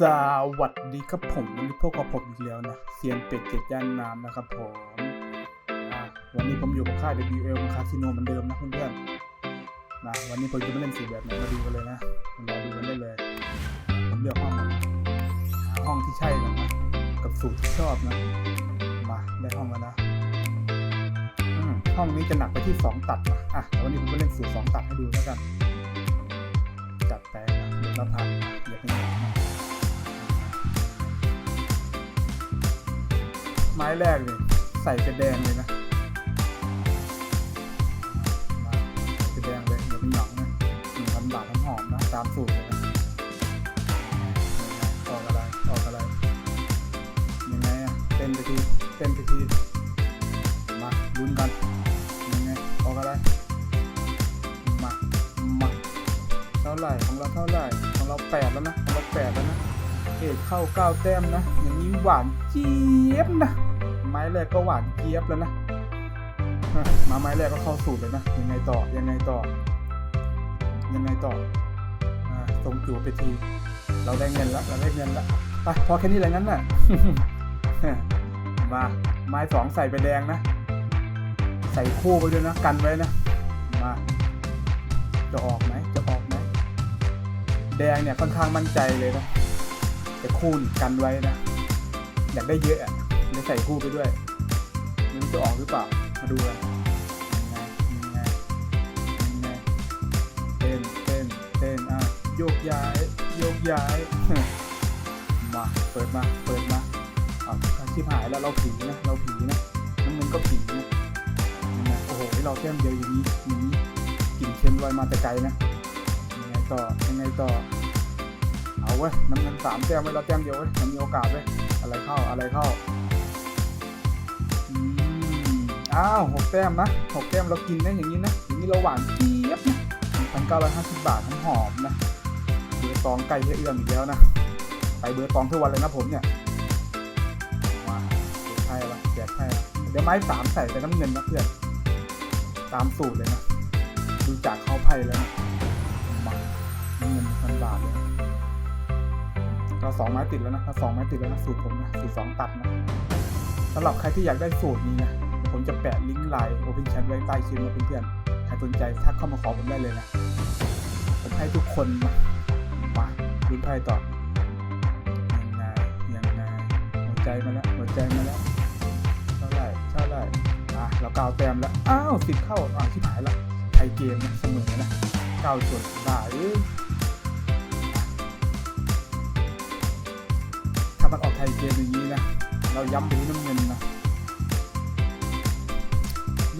สวัสดีครับผมวันนี้พบกับผมอีกแล้วนะเซียนเป็ดเจ็ดย่านน้ำนะครับผมวันนี้ผมอยู่กับค่าย WL คาสิโนเหมือนเดิมนะเพื่อนๆนะวันนี้ผมจะมาเล่นสีแบบไหนมาดูกันเลยนะมารอดูกันได้เลยผมเลือกห้องนะหาห้องที่ใช่กันนะกับสูตรที่ชอบนะมาได้ห้องแล้วนะห้องนี้จะหนักไปที่สองตัดนะอะแต่วันนี้ผมจะเล่นสูตรสองตัดให้ดูแล้วกันจัดไปนะเดี๋ยวเราพันเดี๋ยวเป็นอย่างนี้นะ ไม้แรกเลยใส่กระแดงเลยนะใส่กระแดงเลยอย่าเป็นหยองนะหนึ่งพันบาทน้ำหอมนะตามสูตรเลยนะออกอะไรออกอะไรยังไงอะเต้นไปทีเต้นไปทีมาลุ้นกันยังไงออกอะไรมามาเท่าไหร่ของเราเท่าไหร่ของเราแปดแล้วนะของเราแปดแล้วนะเอกเข้าเก้าแต้มนะอย่างนี้หวานเจี๊ยบนะ ม้แรกก็หวานเจี๊ยบแล้วนะ มาไม้แรกก็เข้าสูตรเลยนะ ยังไงต่อ ยังไงต่อ ยังไงต่ออ่าส่งจูบไปที เราได้เงินแล้วเราได้เงินแล้วไปพอแค่นี้แหละงั้นน่ะ มาไม้สองใส่ไปแดงนะ ใส่คู่ไปด้วยนะ กันไว้นะ มา จะออกไหม จะออกไหม แดงเนี่ยค่อนข้างมั่นใจเลยนะแต่คู่กันไว้นะ อยากได้เยอะอะ ไม่ใส่คู่ไปด้วยมันจะออกหรือเปล่า มาดูกันยังไงยังไงยังไงเต้นเต้นเต้นอะโยกย้ายโยกย้ายมาเปิดมาเปิดมาอะชิบหายแล้วเราผีนะเราผีนะน้ำเงินก็ผีนะโอ้โหเราแก้มเดียวอย่างนี้อย่างนี้กลิ่นเค็มลอยมาแต่ไกลนะยังไงต่อยังไงต่อเอาเว้ยน้ำเงินสามแต้มไว้เราแต้มเดียวเว้ยมันมีโอกาสเว้ยอะไรเข้าอะไรเข้า อ้าวหกแต้มนะหกแต้มเรากินนะอย่างนี้นะอย่างนี้เราหวานเจี๊ยบนะพันเก้าร้อยห้าสิบบาททั้งหอมนะเบอร์ตองใกล้จะเอื้อมอีกแล้วนะไปเบอร์ตองทุกวันเลยนะผมเนี่ยมาแจกไพ่ละแจกไพ่ละเดี๋ยวไม้สามใส่ไปน้ำเงินนะเพื่อนตามสูตรเลยนะดูจากเข้าไพ่แล้วนะมาน้ำเงินพันบาทเลยนะเราสองไม้ติดแล้วนะเราสองไม้ติดแล้วนะสูตรผมนะสูตรสองตัดนะสำหรับใครที่อยากได้สูตรนี้นะเดี๋ย ผมจะแปะลิงก์ไลน์ Open Chat ไว้ใต้คลิปนะเพื่อนๆ ใครสนใจทักเข้ามาขอผมได้เลยนะ ผมให้ทุกคนมามาลุ้นไพ่ต่อยังไงยังไงหัวใจมาแล้วหัวใจมาแล้วเท่าไหร่เท่าไหร่อะเราก้าแต้มแล้ว อ้าวสิบเข้าอ้าวที่หายละไทยเกมนะเสมอนะเก้าจุดได้ถ้ามันออกไทยเกมอย่างนี้นะ เราย้ำไปที่น้ำเงินนะ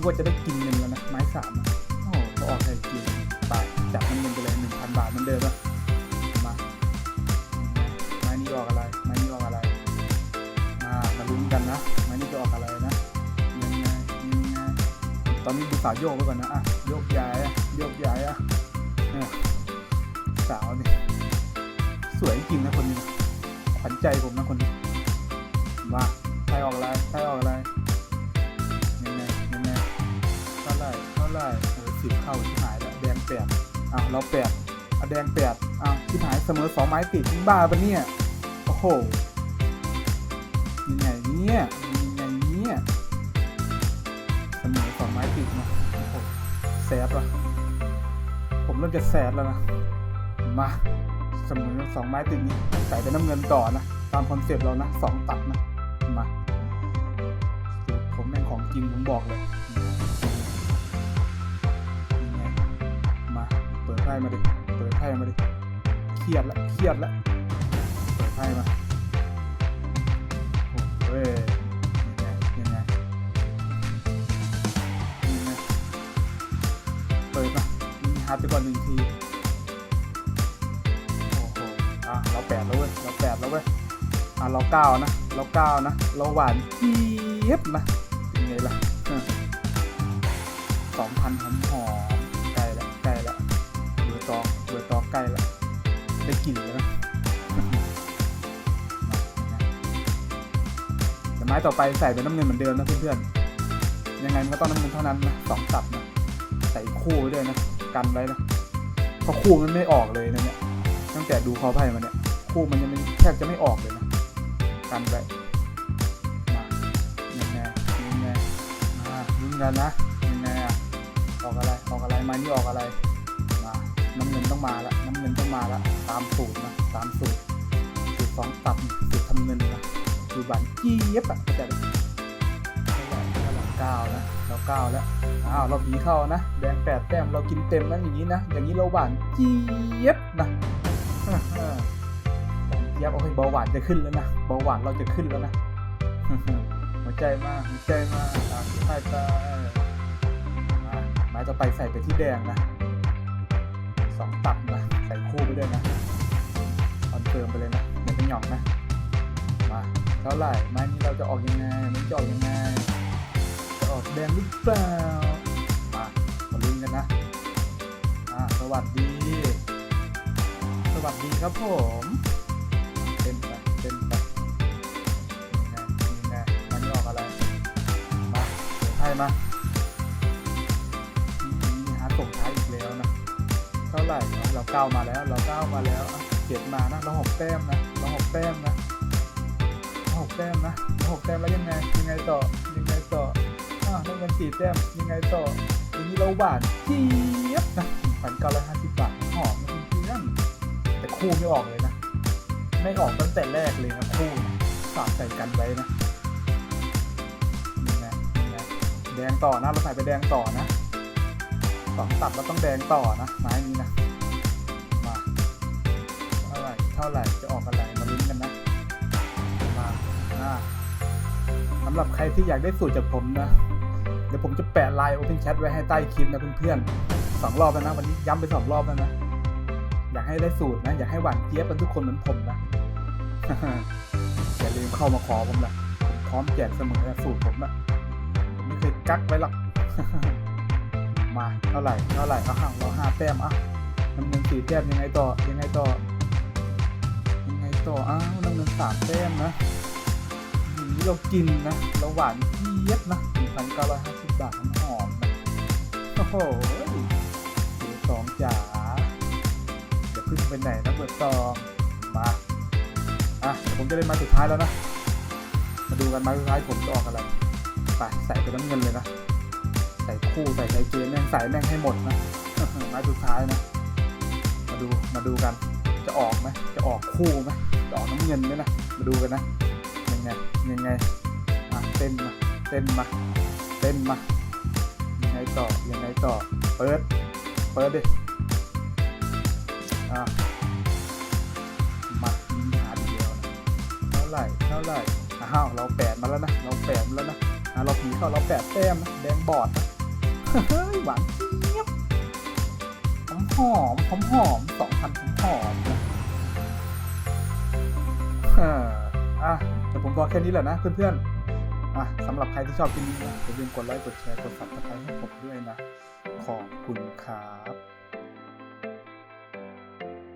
ว่าจะได้กินเงินแล้วนะไม้สามนะโอ้พอออกไทยเกมไปจับเงินไปเลยหนึ่งพันบาทเหมือนเดิมนะมาไม้นี้ออกอะไรไม้นี้ออกอะไรอ่ามาลุ้นกันนะไม้นี้จะออกอะไรนะยังไงยังไงตอนนี้ดูสาวโยกไว้ก่อนนะอะโยกย้ายอะโยกย้ายอะเนี่ยสาวเนี่ยสวยจริงนะคนนี้ขวัญใจผมนะคนนี้ อ้าวเราแปดเอาแดงแปดอ้าวที่หายเสมอสองไม้ติดทิ้งบ้าปะเนี่ยโอ้โหยังไงเนี่ยยังไงเนี่ยเสมอสองไม้ติดนะโอ้โหแซดว่ะผมเริ่มจะแซดแล้วนะมาเสมอสองไม้ติดนี้ใส่เป็นน้ำเงินต่อนะตามคอนเซปต์เรานะสองตัดนะมาผมแม่งของจริงผมบอกเลย ไพ่มาดิ เปิดไพ่มาดิ เครียดละ เครียดละ เปิดไพ่มา โอ้ยยังไงยังไงยังไงเปิดมามีฮาร์ดไปก่อนหนึ่งที โอ้โห อะ เราแปดแล้วเว้ย เราแปดแล้วเว้ย อะ เราเก้านะ เราเก้านะ เราหวานเจี๊ยบนะเป็นไงล่ะสองพันหอมหอม ตองเบอร์ตองใกล้แล้วได้กลิ่นแล้วนะเดี๋ยวไม้ต่อไปใส่เป็นน้ำเงินเหมือนเดิมนะเพื่อนๆยังไงมันก็ต้องน้ำเงินเท่านั้นนะสองตับนะใส่คู่ไว้ด้วยนะกันไว้นะเพราะคู่มันไม่ออกเลยนะเนี่ยตั้งแต่ดูคอไพ่มาเนี่ยคู่มันยังแทบจะไม่ออกเลยนะกันไว้มายังไงยังไงมายิงกันนะยังไงอะออกอะไรออกอะไรมานี่ออกอะไร น้ำเงินต้องมาละน้ำเงินต้องมาละตามสูตรนะตามสูตรสูตรสองตับสูตรทำเงินนะสูตรหวานจี๊ยบอะเข้าใจไหมเท่าไหร่เท่าไหร่เก้าแล้วเราเก้าแล้วอ้าวเราผีเข้านะแดงแปดแต้มเรากินเต็มนะอย่างนี้นะอย่างนี้เราหวานเจี๊ยบนะเยับโอ้ยเบาหวานจะขึ้นแล้วนะเบาหวานเราจะขึ้นแล้วนะหัวใจมากหัวใจมากตามใต้ตามาไม้ต่อไปใส่ไปที่แดงนะ สองตับนะใส่คู่ไปด้วยนะคอนเฟิร์มไปเลยนะอย่าเป็นหย่องนะมาเท่าไหร่ไม้นี้เราจะออกยังไงมันจะออกยังไงจะออกแดงหรือเปล่ามามาลุ้นกันนะอ่าสวัสดี สวัสดีครับผมเป็นไปเป็นไปยังไงยังไงมันนี่ออกอะไรมาเดี๋ยวให้มา เก้ามาแล้ว เราเก้ามาแล้วเจ็ดมานะเราหกแต้มนะเราหกแต้มนะเราหกแต้มนะเราหกแต้มแล้วยังไงยังไงต่อยังไงต่ออะต้องกันสี่แต้มยังไงต่อทีนี้เราหวานเจี๊ยบนะพันเก้าร้อยห้าสิบบาทหอมนะเพื่อนแต่คู่ไม่ออกเลยนะ ไม่ออกตั้งแต่แรกเลยนะคู่ฝากใส่กันไว้นะยังไงยังไงแดงต่อนะเราใส่ไปแดงต่อนะสองตับเราต้องแดงต่อนะไม้นี้นะ เท่าไหร่จะออกอะไรมาลุ้นกันนะมาอ่าสำหรับใครที่อยากได้สูตรจากผมนะ เดี๋ยวผมจะแปะไลน์ Open Chat ไว้ให้ใต้คลิปนะเพื่อนๆสองรอบแล้วนะวันนี้ย้ำไปสองรอบแล้วนะอยากให้ได้สูตรนะ อยากให้หวานเจี๊ยบกันทุกคนเหมือนผมนะอย่าลืมเข้ามาขอผมนะผมพร้อมแจกเสมอนะสูตรผมนะไม่เคยกักไว้หรอกมาเท่าไหร่เท่าไหร่เอาห่างเราห้าแต้มอะน้ำเงินสี่แต้มยังไงต่อยังไงต่อ ต่ออ้าวน้ำเงินสามแต้มนะอย่างนี้เรากินนะเราหวานเจี๊ยบนะหนึ่งพันเก้าร้อยห้าสิบบาทหอมนะโอ้โหเสียสองจ๋าอย่าเพึ่งไปไหนนะเบิร์ดตองมาอะผมจะได้มาสุดท้ายแล้วนะ มาดูกันมาสุดท้ายผมจะออกอะไรไปใส่ไปน้ำเงินเลยนะ ใส่คู่ใส่ใจเจแม่งใส่แม่งให้หมดนะมาสุดท้ายนะ มาดูมาดูกัน จะออกไหมจะออกคู่ไหมจะออกน้ำเงินไหมนะ มาดูกันนะ ยังไง ยังไงเต้นมาเต้นมาเต้นมา ยังไงต่อ ยังไงต่อ เปิด เปิดดิ อะมามีหาเดียวนะเท่าไหร่ เท่าไหร่ อ้าว เราแปดมาแล้วนะ เราแปดมาแล้วนะอะเราผีเข้าเราแปดแต้มนะแดงบอดนะเฮ้ยหวานเจี๊ยบหอมหอมหอมหอมสองพัน อะแต่ผมบอกแค่นี้แหละนะเพื่อนๆอะสำหรับใครที่ชอบคลิปนี้นะอย่าลืมกดไลค์กดแชร์กดซับสไครต์ให้ผมด้วยนะ ขอบคุณครับ